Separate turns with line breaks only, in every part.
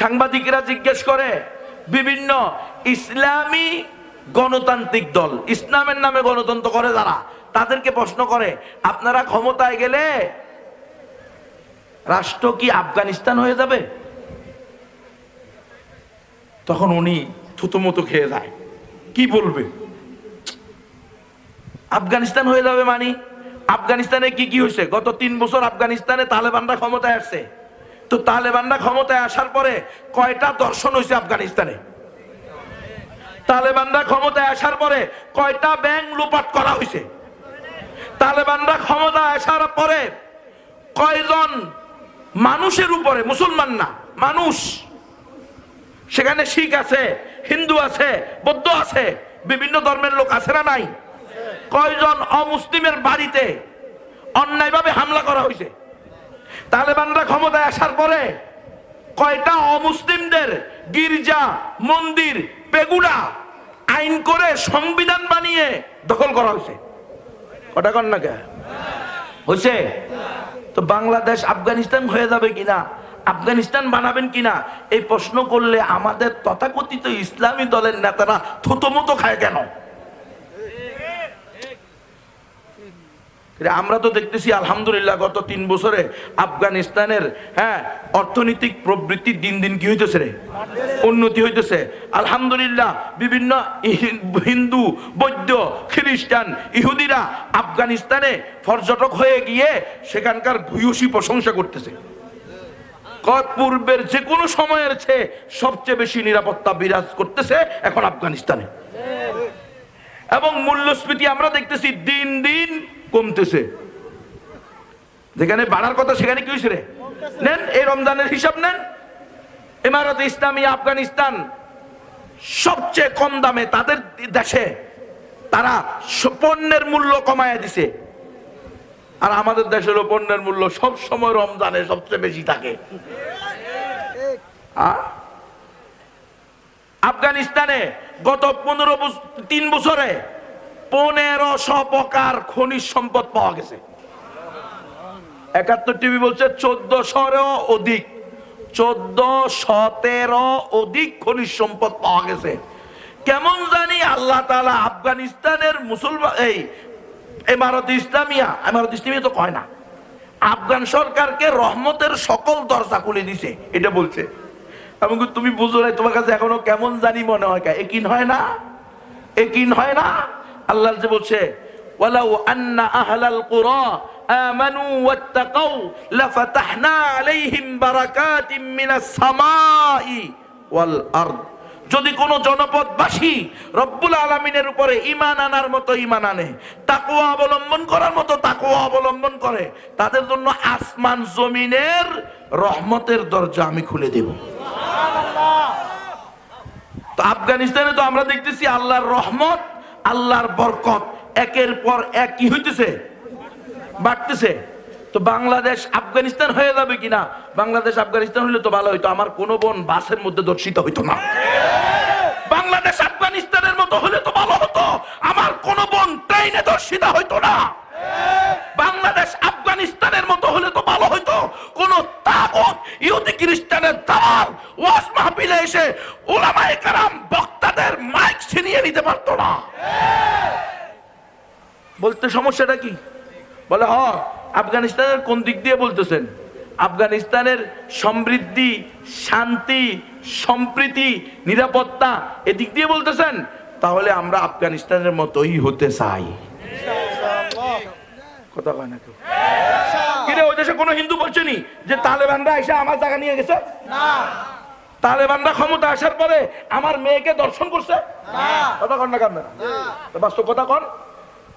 সাংবাদিকরা জিজ্ঞেস করে, বিভিন্ন ইসলামী গণতান্ত্রিক দল, ইসলামের নামে গণতন্ত্র করে যারা, তাদেরকে প্রশ্ন করে, আপনারা ক্ষমতায় গেলে রাষ্ট্র কি আফগানিস্তান হয়ে যাবে? তখন উনি থুতুমতো খেয়ে যায়। কি বলবে? আফগানিস্তান হয়ে যাবে মানে? আফগানিস্তানে কি কি হয়েছে? গত তিন বছর আফগানিস্তানে তালেবানরা ক্ষমতায় আসছে। তো তালেবানরা ক্ষমতায় আসার পরে কয়টা দর্শন হয়েছে আফগানিস্তানে? তালেবানরা ক্ষমতায় আসার পরে কয়টা ব্যাংক লুপাট করা হয়েছে? তালেবানরা ক্ষমতা আসার পরে কয়জন মানুষের উপরে, মুসলমান না, মানুষ, সেখানে শিখ আছে, হিন্দু আছে, বৌদ্ধ আছে, বিভিন্ন ধর্মের লোক আছে না নাই? কয়জন অমুসলিমের বাড়িতে অন্যায়ভাবে হামলা করা হয়েছে? তালেবানরা ক্ষমতায় আসার পরে কয়টা অমুসলিমদের গির্জা, মন্দির, পেগুড়া আইন করে সংবিধান বানিয়ে দখল করা হয়েছে? কটা কন না কে? হয়েছে? তো বাংলাদেশ আফগানিস্তান হয়ে যাবে কিনা? আফগানিস্তান বানাবেন কিনা? এই প্রশ্ন করলে আমাদের তথাকথিত ইসলামী দলের নেতারা থুতমতো খায় কেন? আমরা তো দেখতেছি, আলহামদুলিল্লাহ, গত তিন বছরে আফগানিস্তানের হ্যাঁ অর্থনৈতিক প্রবৃত্তি দিন দিন কি হইতেছে রে? উন্নতি হইতেছে। আলহামদুলিল্লাহ, বিভিন্ন হিন্দু, বৌদ্ধ, খ্রিস্টান, ইহুদিরা আফগানিস্তানে পর্যটক হয়ে গিয়ে সেখানকার ভূয়সী প্রশংসা করতেছে। পূর্বের যে কোনো সময়ের চেয়ে সবচেয়ে বেশি নিরাপত্তা বিরাজ করতেছে এখন আফগানিস্তানে। এবং মূল্যস্ফীতি আমরা দেখতেছি দিন দিন কমতেছে। যেখানে বাড়ার কথা সেখানে কি হয়েছে রে? নেন, এই রমজানের হিসাব নেন। ইমারত ইসলামী, আফগানিস্তান সবচেয়ে কম দামে তাদের দেশে তারা পণ্যের মূল্য কমায় দিছে। আর আমাদের দেশের পণ্যের মূল্য সব সময় রমজানে সবচেয়ে বেশি থাকে। আফগানিস্তানে গত পনেরো তিন বছরে পনেরোশো প্রকার খনিজ সম্পদ পাওয়া গেছে। একাত্তর টিভি বলছে চোদ্দশোরও অধিক, চোদ্দ সতেরো অধিক খনিজ সম্পদ পাওয়া গেছে। কেমন জানি আল্লাহ তালা আফগানিস্তানের মুসলমান এই এমারত ইসলামিয়া এমারত ইসলামিয়া তো কয় না, আফগান সরকারকে রহমতের সকল দরজা খুলে দিছে, এটা বলছে। এবং তুমি বুঝো নাই তোমার কাছে এখনও কেমন জানি মনে হয় একিন হয় না? একিন হয় না? আল্লাহ যে বলছে ওয়ালাউ আন্না আহলাল কুরা আমানু ওয়াত্তাকাউ লাফাতাহনা আলাইহিম বারাকাতিম মিনাস সামাই ওয়াল আরদ। যদি কোনো জনপদবাসী রব্বুল আলমিনের উপরে ইমান আনার মতো ইমান আনে তাকুয়া অবলম্বন করার মতো তাকুয়া অবলম্বন করে তাদের জন্য আসমান জমিনের রহমতের দরজা আমি খুলে দেব। তো আফগানিস্তানে তো আমরা দেখতেছি আল্লাহর রহমত আল্লাহর বরকত একের পর এক কি হইতেছে? বাড়তেছে। তো বাংলাদেশ আফগানিস্তান হয়ে যাবে কিনা? বাংলাদেশ আফগানিস্তান হলে তো ভালো হইতো, আমার কোনো বোন বাসের মধ্যে দর্শিত হইতো না। বাংলাদেশ আফগানিস্তানের মতো হলে তো ভালো হতো, আমার কোন বোন ট্রেনে দর্শিতা হইতো না। বাংলাদেশ আফগানিস্তানের মতো হলে তো ভালো হইতো, কোন তাগুত ইহুদি খ্রিস্টানের দালাল ওয়াজ মাহফিলে এসে ওলামায়ে কারাম বক্তাদের নিতে পারতো না। বলতে সমস্যাটা কি? বলে হ আফগানিস্তানের কোন দিক দিয়ে বলতেছেন? আফগানিস্তানের সমৃদ্ধি শান্তি সম্প্রীতি নিরাপত্তা এদিক দিয়ে বলতেছেন তাহলে আমরা আফগানিস্তানের মতোই হতে চাই। কথা কয় না কেউ? কিরে ওই দেশে কোনো হিন্দু বলছেনি যে তালেবানরা এসে আমার জায়গা নিয়ে গেছে? তালেবানরা ক্ষমতা আসার পরে আমার মেয়েকে দর্শন করছে? কথা কন না কান? বাস্তব কথা কন।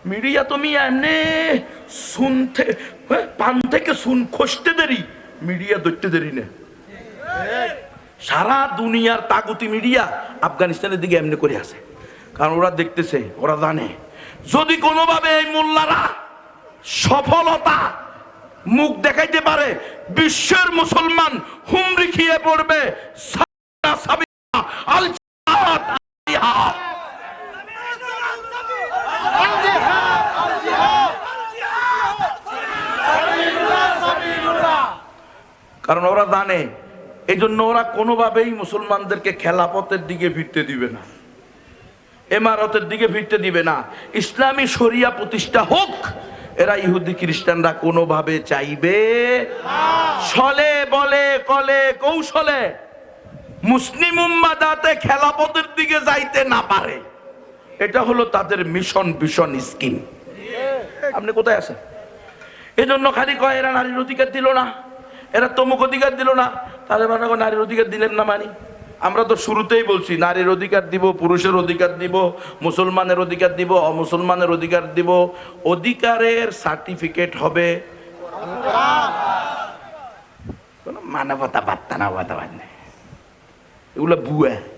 মিডিয়া তুমি এমনি শুনতে হ্যাঁ, পান থেকে শুন খসতে দেরি মিডিয়া ধরতে দেরি না। সারা দুনিয়ার তাগুতি মিডিয়া আফগানিস্তানের দিকে এমনি করে আছে। কারণ ওরা দেখতেছে ওরা জানে। যদি কোনোভাবে এই মোল্লারা সফলতা মুখ দেখাইতে পারে বিশ্বের মুসলমান হুমরি খেয়ে পড়বে কারণ ওরা জানে এই জন্য ওরা কোনোভাবেই মুসলমানদেরকে খেলাপথের দিকে ফিরতে দিবে না। এমারতের দিকে ফিরতে দিবে না। ইসলামী শরিয়া প্রতিষ্ঠা হোক, এরা ইহুদি খ্রিস্টানরা কোনোভাবে চাইবে বলে, কলে কৌশলে মুসলিম উম্মাদাতে খেলাপথের দিকে যাইতে না পারে। এটা হলো তাদের মিশন ভীষণ স্কিম। আপনি কোথায় আছেন? এই জন্য খালি কয়, এরা নারীর অধিকার দিল না। এরা তমুক অধিকার দিল না। তাহলে মানে নারীর অধিকার দিলেন না মানি? আমরা তো শুরুতেই বলছি, নারীর অধিকার দিব, পুরুষের অধিকার দিব, মুসলমানের অধিকার দিব, অমুসলমানের অধিকার দিব। অধিকারের সার্টিফিকেট হবে। কোনো মানবতা বার্তা না বার্তা নেই। Ula buah.